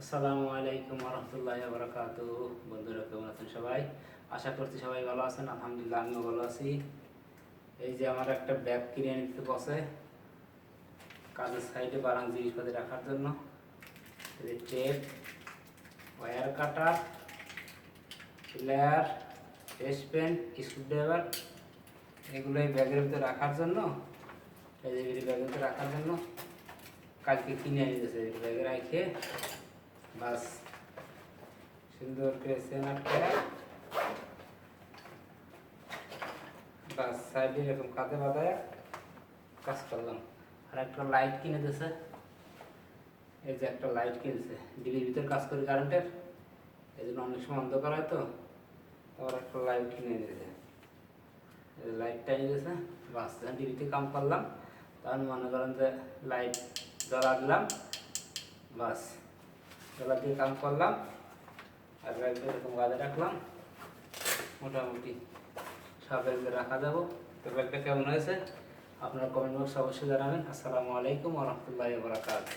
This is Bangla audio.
আসসালামু আলাইকুম রহমতুল্লাহ বরকাত বন্ধুরা, কেমন আছেন সবাই? আশা করছি সবাই ভালো আছেন। আলহামদুলিল্লাহ, আমিও ভালো আছি। এই যে আমার একটা ব্যাগ কিনে নিতে বসে, কাজের সাইডে বারাং জিনিসপাতি রাখার জন্য। এই tape wire cutter plier test pen screwdriver এগুলো এই ব্যাগের ভিতরে রাখার জন্য, এই যে ব্যাগের ভিতরে রাখার জন্য কালকে কিনে এই ব্যাগে রাখে বাস। সুন্দর করে চেন আটকে বাস, সাইডে এরকম কাঁধে বাঁধায় কাজ করলাম। আর একটা লাইট কিনে দিয়েছে এই যে একটা লাইট কিনেছে। ডিবির ভিতর কাজ করি কারেন্টের এই জন্য অনেক সময় অন্ধকার হয় তো। আবার একটা লাইট কিনে দিয়েছে লাইটটা এনে দিয়েছে বাস ডিবিতে কাম করলাম, তখন মনে করেন যে লাইট জ্বলা দিলাম। বাস। জ্বলা দিয়ে কাম করলাম, আর ব্যাগটা এরকম বাজে রাখলাম। মোটামুটি সব ব্যাগে রাখা যাব। তো ব্যাগটা কেমন হয়েছে? আপনারা কমেন্ট বক্সে অবশ্যই জানাবেন। আসসালামু আলাইকুম রহমতুল্লাহ বরাকাত